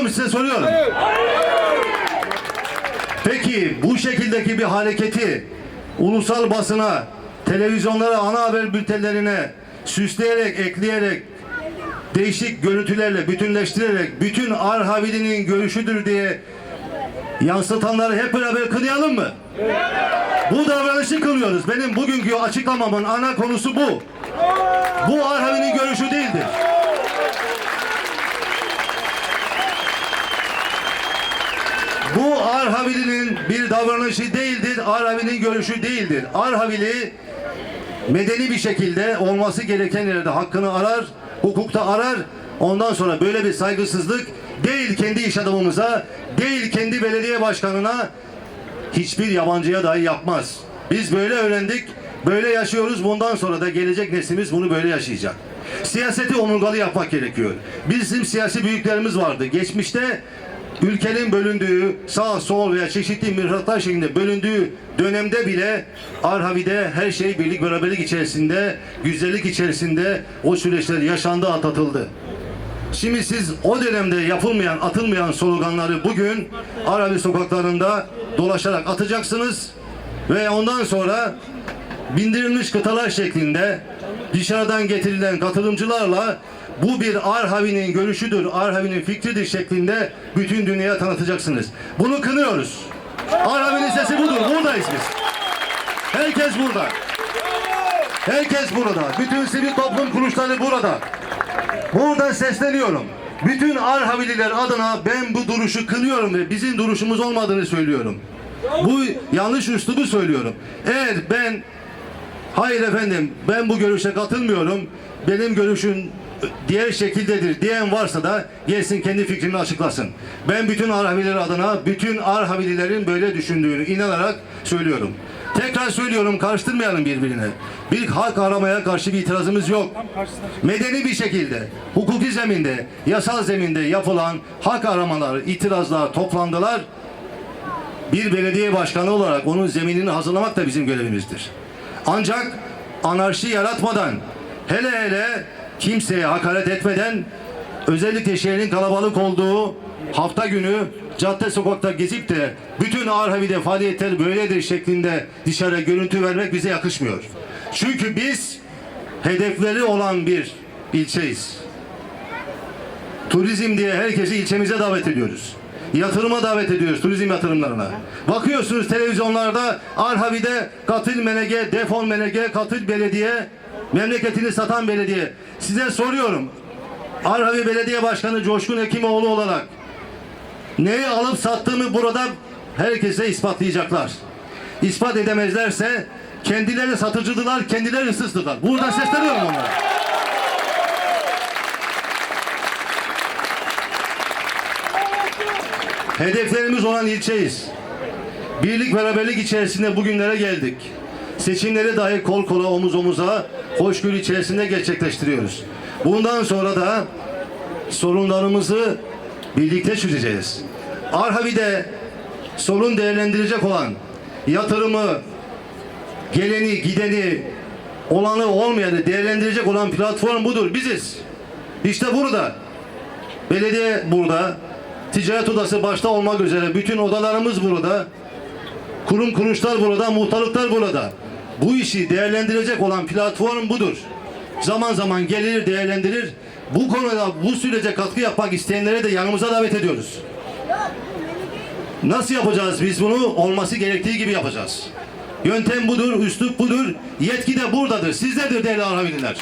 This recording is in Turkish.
mu size soruyorum. Peki bu şekildeki bir hareketi ulusal basına, televizyonlara, ana haber bültenlerine süsleyerek, ekleyerek, değişik görüntülerle bütünleştirerek bütün Arhavili'nin görüşüdür diye yansıtanları hep beraber kınayalım mı? Bu davranışı kınıyoruz. Benim bugünkü açıklamamın ana konusu bu. Bu Arhavi'nin görüşü değildir. Bu Arhavili'nin bir davranışı değildir. Arhavili'nin görüşü değildir. Arhavili medeni bir şekilde olması gereken yerde hakkını arar, hukukta arar. Ondan sonra böyle bir saygısızlık değil kendi iş adamımıza, değil kendi belediye başkanına hiçbir yabancıya dahi yapmaz. Biz böyle öğrendik, böyle yaşıyoruz. Bundan sonra da gelecek neslimiz bunu böyle yaşayacak. Siyaseti omurgalı yapmak gerekiyor. Bizim siyasi büyüklerimiz vardı. Geçmişte ülkenin bölündüğü, sağ sol veya çeşitli mihraklar şeklinde bölündüğü dönemde bile Arhavi'de her şey birlik beraberlik içerisinde, güzellik içerisinde o süreçler yaşandı, atlatıldı. Şimdi siz o dönemde yapılmayan, atılmayan sloganları bugün Arabi sokaklarında dolaşarak atacaksınız ve ondan sonra bindirilmiş kıtalar şeklinde dışarıdan getirilen katılımcılarla bu bir Arhavi'nin görüşüdür, Arhavi'nin fikridir şeklinde bütün dünyaya tanıtacaksınız. Bunu kınıyoruz. Arhavi'nin sesi budur. Buradayız biz. Herkes burada. Herkes burada. Bütün sivil toplum kuruluşları burada. Buradan sesleniyorum. Bütün Arhavililer adına ben bu duruşu kınıyorum ve bizim duruşumuz olmadığını söylüyorum. Bu yanlış üslubu söylüyorum. Eğer ben hayır efendim ben bu görüşe katılmıyorum. Benim görüşüm diğer şekildedir diyen varsa da gelsin kendi fikrini açıklasın. Ben bütün Arhaviler adına bütün Arhavililerin böyle düşündüğünü inanarak söylüyorum. Tekrar söylüyorum karıştırmayalım birbirine. Bir hak aramaya karşı bir itirazımız yok. Medeni bir şekilde, hukuki zeminde, yasal zeminde yapılan hak aramalar, itirazlar toplandılar. Bir belediye başkanı olarak onun zeminini hazırlamak da bizim görevimizdir. Ancak anarşi yaratmadan, hele hele kimseye hakaret etmeden, özellikle şehrin kalabalık olduğu hafta günü cadde sokakta gezip de bütün Arhavi'de faaliyetler böyledir şeklinde dışarı görüntü vermek bize yakışmıyor. Çünkü biz hedefleri olan bir ilçeyiz. Turizm diye herkesi ilçemize davet ediyoruz. Yatırıma davet ediyoruz turizm yatırımlarına. Bakıyorsunuz televizyonlarda Arhavi'de katil menege, defol menege, katil belediye, memleketini satan belediye. Size soruyorum. Arhavi Belediye Başkanı Coşkun Hekimoğlu olarak neyi alıp sattığımı burada herkese ispatlayacaklar. İspat edemezlerse kendileri satıcıdılar, kendileri hırsızdılar. Buradan sesleniyorum onlara. Hedeflerimiz olan ilçeyiz. Birlik beraberlik içerisinde bugünlere geldik. Seçimleri dahi kol kola omuz omuza hoşgörü içerisinde gerçekleştiriyoruz. Bundan sonra da sorunlarımızı birlikte çözeceğiz. Arhavi'de sorun değerlendirecek olan yatırımı, geleni, gideni, olanı olmayanı değerlendirecek olan platform budur. Biziz. İşte burada. Belediye burada. Ticaret odası başta olmak üzere bütün odalarımız burada. Kurum kuruluşlar burada, muhtarlıklar burada. Bu işi değerlendirecek olan platform budur. Zaman zaman gelir, değerlendirir. Bu konuda bu sürece katkı yapmak isteyenlere de yanımıza davet ediyoruz. Nasıl yapacağız biz bunu? Olması gerektiği gibi yapacağız. Yöntem budur, üslup budur. Yetki de buradadır. Sizdedir değerli Arhavililer.